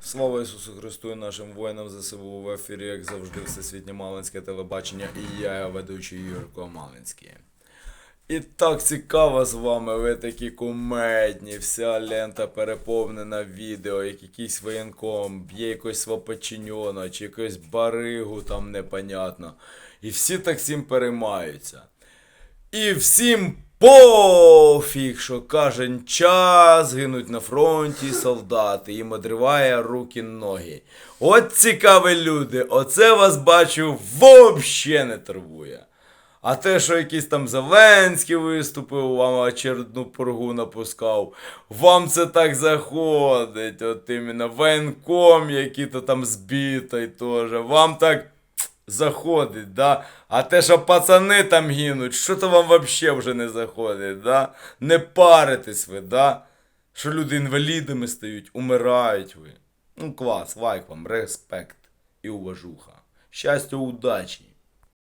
Слава Ісусу Христу і нашим воїнам ЗСУ в ефірі, як завжди, Всесвітнє Малинське телебачення і я, ведучий Юрко Малинський. І так цікаво з вами, ви такі кумедні, вся лента переповнена відео, як якийсь воєнком б'є якогось свого чи якогось баригу там непонятно. І всі так цим переймаються. І всім пофіг, що кожен час гинуть на фронті солдати, їм одриває руки ноги. От цікаві люди, оце вас бачу вообще не турбує. А те, що якийсь там Зеленський виступив, вам очередну пургу напускав, вам це так заходить, от іменно воєнком, який то там збитий теж, вам так заходить, да? А те, що пацани там гинуть, що то вам вообще вже не заходить, да? Не паритесь ви, да? Що люди інвалідами стають, умирають ви. Ну клас, лайк вам, респект і уважуха. Щастя, удачі!